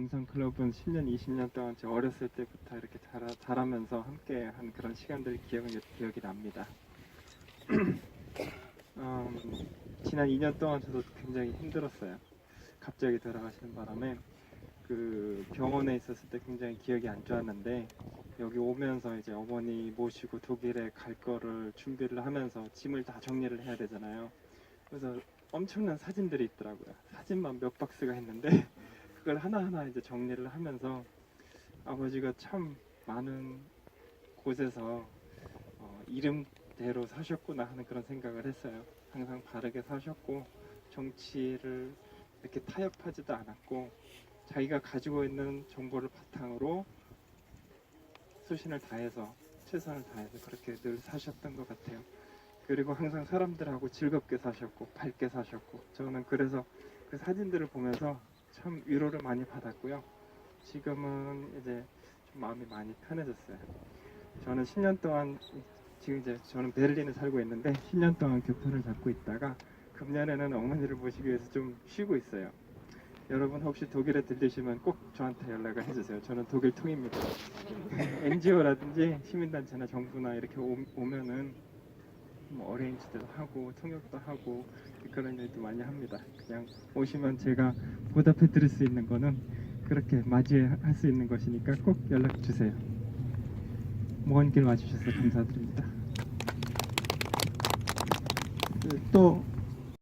영상 클럽은 10년, 20년 동안 저 어렸을 때부터 이렇게 자라, 자라면서 함께 한 그런 시간들 기억이, 기억이 납니다. 음, 지난 2년 동안 저도 굉장히 힘들었어요. 갑자기 돌아가시는 바람에 그 병원에 있었을 때 굉장히 기억이 안 좋았는데 여기 오면서 이제 어머니 모시고 독일에 갈 거를 준비를 하면서 짐을 다 정리를 해야 되잖아요. 그래서 엄청난 사진들이 있더라고요. 사진만 몇 박스가 했는데 그걸 하나하나 이제 정리를 하면서 아버지가 참 많은 곳에서 어, 이름대로 사셨구나 하는 그런 생각을 했어요. 항상 바르게 사셨고 정치를 이렇게 타협하지도 않았고 자기가 가지고 있는 정보를 바탕으로 수신을 다해서 최선을 다해서 그렇게 늘 사셨던 것 같아요. 그리고 항상 사람들하고 즐겁게 사셨고 밝게 사셨고 저는 그래서 그 사진들을 보면서 참 위로를 많이 받았고요. 지금은 이제 좀 마음이 많이 편해졌어요. 저는 10년 동안 지금 이제 저는 베를린에 살고 있는데 10년 동안 교편을 잡고 있다가 금년에는 어머니를 모시기 위해서 좀 쉬고 있어요. 여러분 혹시 독일에 들리시면 꼭 저한테 연락을 해주세요. 저는 독일 통입니다. NGO라든지 시민단체나 정부나 이렇게 오, 오면은 뭐 어레인지도 하고 통역도 하고 그런 일도 많이 합니다. 그냥 오시면 제가 보답해 드릴 수 있는 거는 그렇게 맞이할 수 있는 것이니까 꼭 연락 주세요. 먼 길 와주셔서 감사드립니다. 그또